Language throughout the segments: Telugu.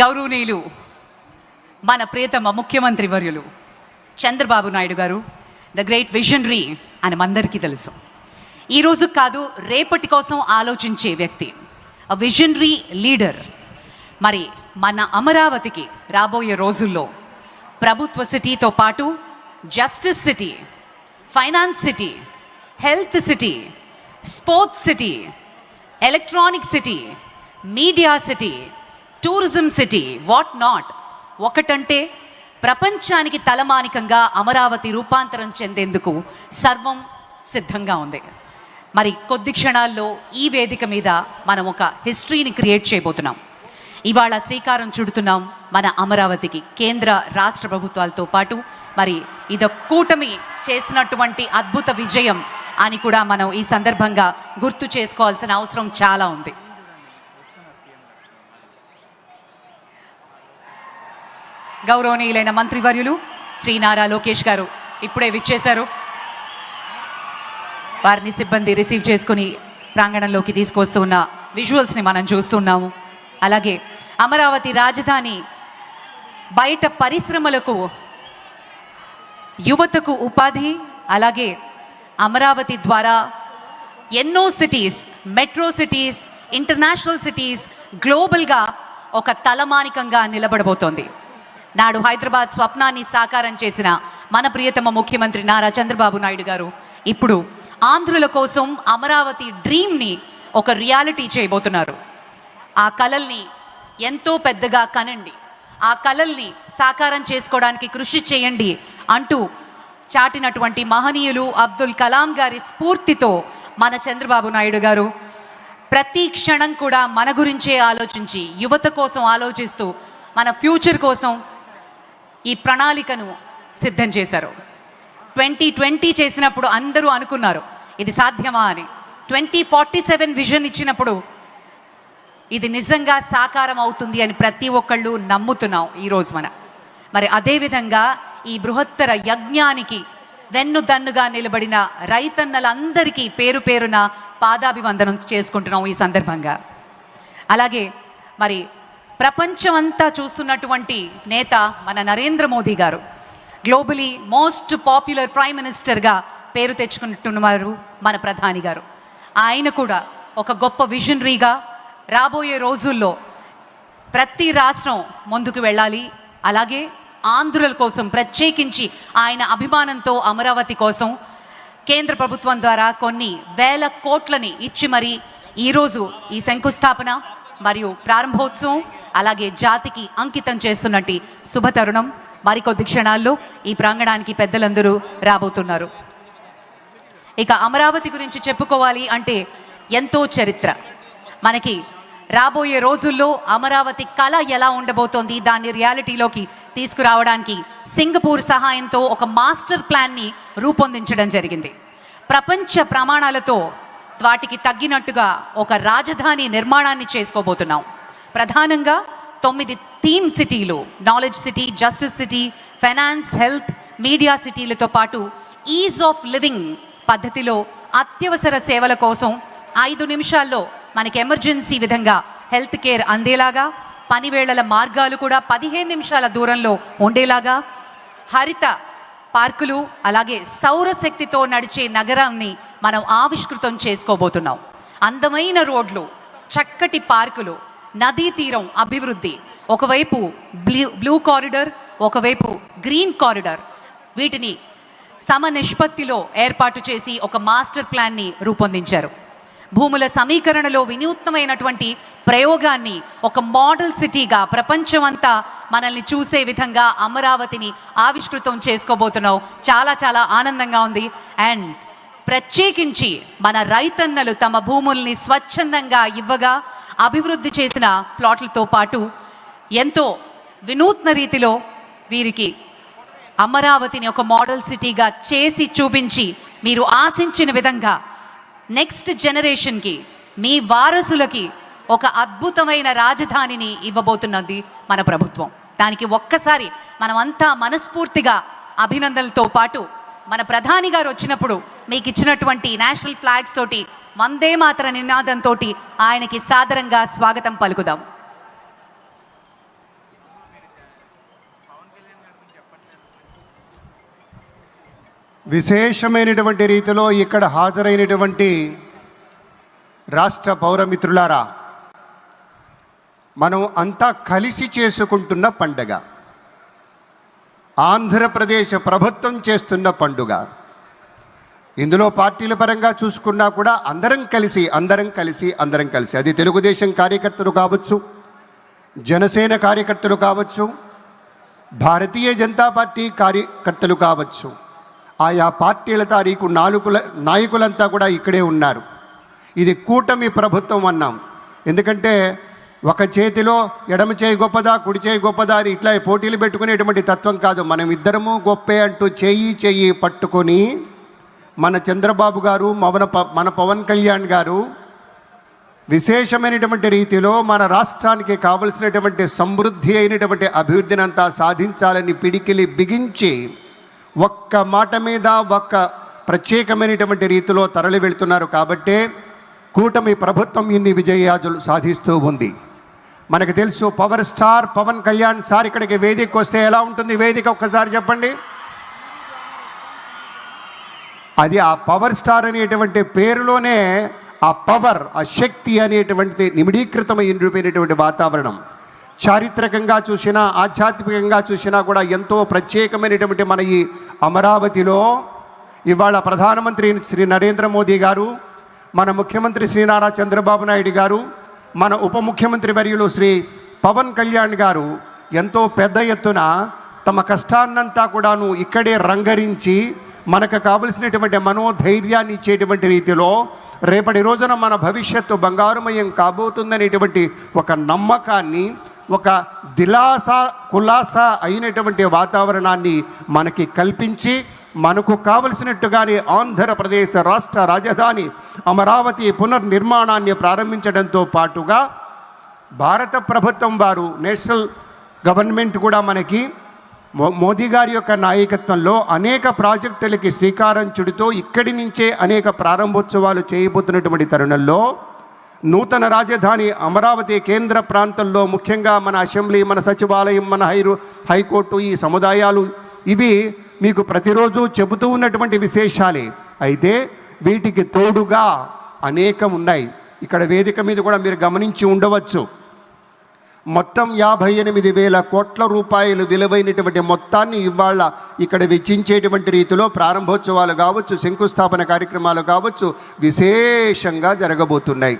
గౌరవనీయులు మన ప్రియతమ ముఖ్యమంత్రి వర్యులు చంద్రబాబు నాయుడు గారు ద గ్రేట్ విజనరీ అని మందరికీ తెలుసు. ఈరోజు కాదు రేపటి కోసం ఆలోచించే వ్యక్తి విజనరీ లీడర్ మరి మన అమరావతికి రాబోయే రోజుల్లో ప్రభుత్వ సిటీతో పాటు justice city finance city health city sports city electronic city media city tourism city what not? ఒకటంటే ప్రపంచానికి తలమానికంగా అమరావతి రూపాంతరం చెందేందుకు సర్వం సిద్ధంగా ఉంది. మరి కొద్ది క్షణాల్లో ఈ వేదిక మీద మనం ఒక హిస్టరీని క్రియేట్ చేయబోతున్నాం. ఇవాళ శ్రీకారం చుడుతున్నాం మన అమరావతికి కేంద్ర రాష్ట్ర ప్రభుత్వాలతో పాటు. మరి ఇద కూటమి చేసినటువంటి అద్భుత విజయం అని కూడా మనం ఈ సందర్భంగా గుర్తు చేసుకోవాల్సిన అవసరం చాలా ఉంది. గౌరవనీయులైన మంత్రివర్యులు శ్రీ నారా లోకేష్ గారు ఇప్పుడే విచ్చేశారు. వారిని సిబ్బంది రిసీవ్ చేసుకుని ప్రాంగణంలోకి తీసుకొస్తున్న విజువల్స్ని మనం చూస్తున్నాము. అలాగే అమరావతి రాజధాని బయట పరిశ్రమలకు యువతకు ఉపాధి అలాగే అమరావతి ద్వారా ఎన్నో cities metro cities international cities గ్లోబల్గా ఒక తలమానికంగా నిలబడబోతోంది. నాడు హైదరాబాద్ స్వప్నాన్ని సాకారం చేసిన మన ప్రియతమ ముఖ్యమంత్రి నారా చంద్రబాబు నాయుడు గారు ఇప్పుడు ఆంధ్రుల కోసం అమరావతి డ్రీమ్ని ఒక రియాలిటీ చేయబోతున్నారు. ఆ కలల్ని ఎంతో పెద్దగా కనండి. ఆ కలల్ని సాకారం చేసుకోవడానికి కృషి చేయండి అంటూ చాటినటువంటి మహనీయులు అబ్దుల్ కలాం గారి స్ఫూర్తితో మన చంద్రబాబు నాయుడు గారు ప్రతి క్షణం కూడా మన గురించే ఆలోచించి యువత కోసం ఆలోచిస్తూ మన ఫ్యూచర్ కోసం ఈ ప్రణాళికను సిద్ధం చేశారు. ట్వంటీ ట్వంటీ చేసినప్పుడు అందరూ అనుకున్నారు ఇది సాధ్యమా అని. ట్వంటీ ఫార్టీ సెవెన్ విజన్ ఇచ్చినప్పుడు ఇది నిజంగా సాకారం అవుతుంది అని ప్రతి ఒక్కళ్ళు నమ్ముతున్నాం ఈరోజు మన. మరి అదేవిధంగా ఈ బృహత్తర యజ్ఞానికి వెన్ను దన్నుగా నిలబడిన రైతన్నలందరికీ పేరు పేరున పాదాభివందనం చేసుకుంటున్నాం ఈ సందర్భంగా. అలాగే మరి ప్రపంచమంతా చూస్తున్నటువంటి నేత మన నరేంద్ర మోదీ గారు. గ్లోబలీ మోస్ట్ పాపులర్ ప్రైమ్ మినిస్టర్గా పేరు తెచ్చుకుంటున్నవారు మన ప్రధాని గారు. ఆయన కూడా ఒక గొప్ప విజనరీగా రాబోయే రోజుల్లో ప్రతి రాష్ట్రం ముందుకు వెళ్ళాలి. అలాగే ఆంధ్రుల కోసం ప్రత్యేకించి ఆయన అభిమానంతో అమరావతి కోసం కేంద్ర ప్రభుత్వం ద్వారా కొన్ని వేల కోట్లని ఇచ్చి మరి ఈరోజు ఈ శంకుస్థాపన మరియు ప్రారంభోత్సవం అలాగే జాతికి అంకితం చేస్తున్నట్టు శుభతరుణం. మరికొద్ది క్షణాల్లో ఈ ప్రాంగణానికి పెద్దలందరూ రాబోతున్నారు. ఇక అమరావతి గురించి చెప్పుకోవాలి అంటే ఎంతో చరిత్ర. మనకి రాబోయే రోజుల్లో అమరావతి కళ ఎలా ఉండబోతోంది దాన్ని రియాలిటీలోకి తీసుకురావడానికి సింగపూర్ సహాయంతో ఒక మాస్టర్ ప్లాన్ని రూపొందించడం జరిగింది. ప్రపంచ ప్రమాణాలతో వాటికి తగ్గినట్టుగా ఒక రాజధాని నిర్మాణాన్ని చేసుకోబోతున్నాం. ప్రధానంగా తొమ్మిది థీమ్ సిటీలు. Knowledge city justice city finance health media సిటీలతో పాటు ఈజ్ ఆఫ్ లివింగ్ పద్ధతిలో అత్యవసర సేవల కోసం ఐదు నిమిషాల్లో మనకి ఎమర్జెన్సీ విధంగా హెల్త్ కేర్ అందేలాగా పనివేళల మార్గాలు కూడా పదిహేను నిమిషాల దూరంలో ఉండేలాగా హరిత పార్కులు అలాగే సౌరశక్తితో నడిచే నగరాన్ని మనం ఆవిష్కృతం చేసుకోబోతున్నాం. అందమైన రోడ్లు చక్కటి పార్కులు నదీ తీరం అభివృద్ధి. ఒకవైపు బ్లూ బ్లూ కారిడర్ ఒకవైపు గ్రీన్ కారిడర్. వీటిని సమ నిష్పత్తిలో ఏర్పాటు చేసి ఒక మాస్టర్ ప్లాన్ని రూపొందించారు. భూముల సమీకరణలో వినూత్నమైనటువంటి ప్రయోగాన్ని ఒక మోడల్ సిటీగా ప్రపంచమంతా మనల్ని చూసే విధంగా అమరావతిని ఆవిష్కృతం చేసుకోబోతున్నావు. చాలా చాలా ఆనందంగా ఉంది. అండ్ ప్రత్యేకించి మన రైతన్నలు తమ భూముల్ని స్వచ్ఛందంగా ఇవ్వగా అభివృద్ధి చేసిన ప్లాట్లతో పాటు ఎంతో వినూత్న రీతిలో వీరికి అమరావతిని ఒక మోడల్ సిటీగా చేసి చూపించి మీరు ఆశించిన విధంగా నెక్స్ట్ జనరేషన్కి మీ వారసులకి ఒక అద్భుతమైన రాజధానిని ఇవ్వబోతున్నది మన ప్రభుత్వం. దానికి ఒక్కసారి మనమంతా మనస్ఫూర్తిగా అభినందనలతో పాటు మన ప్రధాని గారు వచ్చినప్పుడు మీకు ఇచ్చినటువంటి నేషనల్ ఫ్లాగ్స్ తోటి మందే మాత్ర నినాదంతో ఆయనకి సాదరంగా స్వాగతం పలుకుదాం. విశేషమైనటువంటి రీతిలో ఇక్కడ హాజరైనటువంటి రాష్ట్ర పౌరమిత్రులారా మనం అంతా కలిసి చేసుకుంటున్న పండుగ. ఆంధ్రప్రదేశ్ ప్రభుత్వం చేస్తున్న పండుగ. ఇందులో పార్టీల పరంగా చూసుకున్నా కూడా అందరం కలిసి అందరం కలిసి అందరం కలిసి. అది తెలుగుదేశం కార్యకర్తలు కావచ్చు జనసేన కార్యకర్తలు కావచ్చు భారతీయ జనతా పార్టీ కార్యకర్తలు కావచ్చు. ఆయా పార్టీల తారీఖు నాలుగుల నాయకులంతా కూడా ఇక్కడే ఉన్నారు. ఇది కూటమి ప్రభుత్వం అన్నాం. ఎందుకంటే ఒక చేతిలో ఎడమ చేయి గొప్పదా కుడి చేయి గొప్పదా అని ఇట్లా పోటీలు పెట్టుకునేటువంటి తత్వం కాదు. మనం ఇద్దరము గొప్పే అంటూ చేయి చెయ్యి పట్టుకొని మన చంద్రబాబు గారు మవన ప- మన పవన్ కళ్యాణ్ గారు విశేషమైనటువంటి రీతిలో మన రాష్ట్రానికి కావలసినటువంటి సమృద్ధి అయినటువంటి అభివృద్ధిని అంతా సాధించాలని పిడికిలి బిగించి ఒక్క మాట మీద ఒక్క ప్రత్యేకమైనటువంటి రీతిలో తరలి వెళ్తున్నారు కాబట్టే కూటమి ప్రభుత్వం ఇన్ని విజయాదులు సాధిస్తూ ఉంది. మనకు తెలుసు power star Pawan Kalyan sir ఇక్కడికి వేదిక వస్తే ఎలా ఉంటుంది? వేదిక ఒక్కసారి చెప్పండి. అది ఆ పవర్ స్టార్ అనేటువంటి పేరులోనే ఆ పవర్ ఆ శక్తి అనేటువంటిది నిమిడీకృతమైనటువంటి వాతావరణం. చారిత్రకంగా చూసినా ఆధ్యాత్మికంగా చూసినా కూడా ఎంతో ప్రత్యేకమైనటువంటి మన ఈ అమరావతిలో ఇవాళ ప్రధానమంత్రి శ్రీ నరేంద్ర మోదీ గారు మన ముఖ్యమంత్రి శ్రీ నారా చంద్రబాబు నాయుడు గారు మన ఉప ముఖ్యమంత్రి వర్యులు శ్రీ పవన్ కళ్యాణ్ గారు ఎంతో పెద్ద ఎత్తున తమ కష్టాన్నంతా కూడాను ఇక్కడే రంగరించి మనకు కావలసినటువంటి మనోధైర్యాన్ని ఇచ్చేటువంటి రీతిలో రేపటి రోజున మన భవిష్యత్తు బంగారుమయం కాబోతుందనేటువంటి ఒక నమ్మకాన్ని ఒక దిలాస కులాస అయినటువంటి వాతావరణాన్ని మనకి కల్పించి మనకు కావలసినట్టుగానే ఆంధ్రప్రదేశ్ రాష్ట్ర రాజధాని అమరావతి పునర్నిర్మాణాన్ని ప్రారంభించడంతో పాటుగా భారత ప్రభుత్వం వారు నేషనల్ గవర్నమెంట్ కూడా మనకి మోదీ గారి యొక్క నాయకత్వంలో అనేక ప్రాజెక్టులకి శ్రీకారం చుడుతూ ఇక్కడి నుంచే అనేక ప్రారంభోత్సవాలు చేయబోతున్నటువంటి తరుణంలో నూతన రాజధాని అమరావతి కేంద్ర ప్రాంతంలో ముఖ్యంగా మన అసెంబ్లీ మన సచివాలయం మన హైరు హైకోర్టు ఈ సముదాయాలు ఇవి మీకు ప్రతిరోజు చెబుతూ ఉన్నటువంటి విశేషాలే. అయితే వీటికి తోడుగా అనేకం ఉన్నాయి. ఇక్కడ వేదిక మీద కూడా మీరు గమనించి ఉండవచ్చు. మొత్తం యాభై ఎనిమిది వేల కోట్ల రూపాయలు విలువైనటువంటి మొత్తాన్ని ఇవాళ ఇక్కడ వెచ్చించేటువంటి రీతిలో ప్రారంభోత్సవాలు కావచ్చు శంకుస్థాపన కార్యక్రమాలు కావచ్చు విశేషంగా జరగబోతున్నాయి.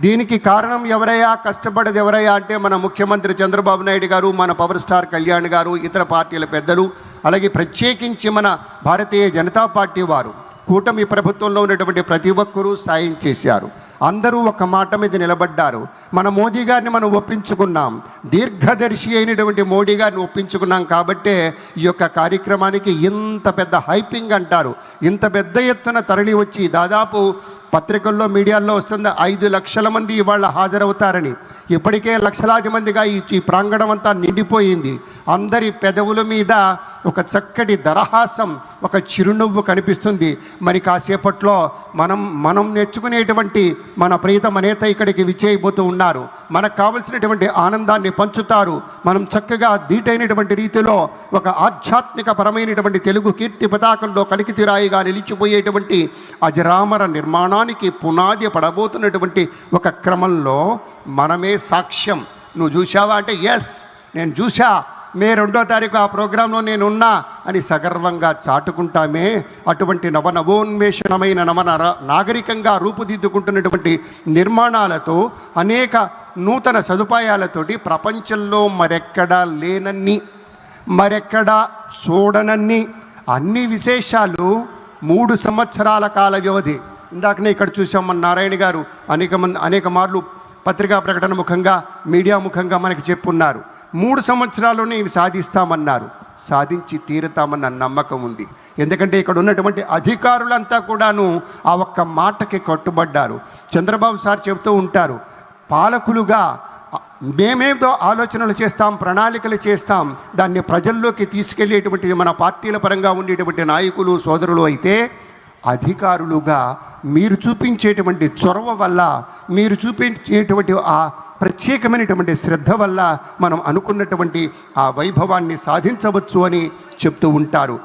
దీనికి కారణం ఎవరయ్యా కష్టపడేది ఎవరయ్యా అంటే మన ముఖ్యమంత్రి చంద్రబాబు నాయుడు గారు మన పవర్ స్టార్ కళ్యాణ్ గారు ఇతర పార్టీల పెద్దలు అలాగే ప్రత్యేకించి మన భారతీయ జనతా పార్టీ వారు. కూటమి ప్రభుత్వంలో ఉన్నటువంటి ప్రతి ఒక్కరూ సాయం చేశారు. అందరూ ఒక మాట మీద నిలబడ్డారు. మన మోదీ గారిని మనం ఒప్పించుకున్నాం. దీర్ఘదర్శి అయినటువంటి మోడీ గారిని ఒప్పించుకున్నాం కాబట్టే ఈ యొక్క కార్యక్రమానికి ఇంత పెద్ద హైపింగ్ అంటారు. ఇంత పెద్ద ఎత్తున తరలి వచ్చి దాదాపు పత్రికల్లో మీడియాల్లో వస్తుంది ఐదు లక్షల మంది ఇవాళ హాజరవుతారని. ఇప్పటికే లక్షలాది మందిగా ఈ ప్రాంగణం అంతా నిండిపోయింది. అందరి పెదవుల మీద ఒక చక్కటి దరహాసం ఒక చిరునవ్వు కనిపిస్తుంది. మరి కాసేపట్లో మనం మనం నేర్చుకునేటువంటి మన ప్రీతమ నేత ఇక్కడికి విచ్చేయబోతూ ఉన్నారు. మనకు కావలసినటువంటి ఆనందాన్ని పంచుతారు. మనం చక్కగా దీటైనటువంటి రీతిలో ఒక ఆధ్యాత్మిక పరమైనటువంటి తెలుగు కీర్తి పతాకంలో కలికితిరాయిగా నిలిచిపోయేటువంటి అజరామర నిర్మాణానికి పునాది పడబోతున్నటువంటి ఒక క్రమంలో మనమే సాక్ష్యం. నువ్వు చూసావా అంటే ఎస్ నేను చూసా మే రెండో తారీఖు ఆ ప్రోగ్రాంలో నేను ఉన్నా అని సగర్వంగా చాటుకుంటామే. అటువంటి నవనవోన్మేషణమైన నవ నాగరికంగా రూపుదిద్దుకుంటున్నటువంటి నిర్మాణాలతో అనేక నూతన సదుపాయాలతోటి ప్రపంచంలో మరెక్కడా లేనన్ని మరెక్కడా చూడనన్ని అన్ని విశేషాలు మూడు సంవత్సరాల కాల వ్యవధి. ఇందాకనే ఇక్కడ చూసాం మన నారాయణ గారు అనేక మంది అనేక మార్లు పత్రికా ప్రకటన ముఖంగా మీడియా ముఖంగా మనకి చెప్పున్నారు. మూడు సంవత్సరాల్లోనే ఇవి సాధిస్తామన్నారు. సాధించి తీరుతామన్న నమ్మకం ఉంది. ఎందుకంటే ఇక్కడ ఉన్నటువంటి అధికారులంతా కూడాను ఆ ఒక్క మాటకి కట్టుబడ్డారు. చంద్రబాబు సార్ చెబుతూ ఉంటారు పాలకులుగా మేమేదో ఆలోచనలు చేస్తాం ప్రణాళికలు చేస్తాం. దాన్ని ప్రజల్లోకి తీసుకెళ్ళేటువంటి మన పార్టీల పరంగా ఉండేటువంటి నాయకులు సోదరులు అయితే అధికారులుగా మీరు చూపించేటువంటి చొరవ వల్ల మీరు చూపించేటువంటి ఆ ప్రత్యేకమైనటువంటి శ్రద్ధ వల్ల మనం అనుకున్నటువంటి ఆ వైభవాన్ని సాధించవచ్చు అని చెప్తూ ఉంటారు.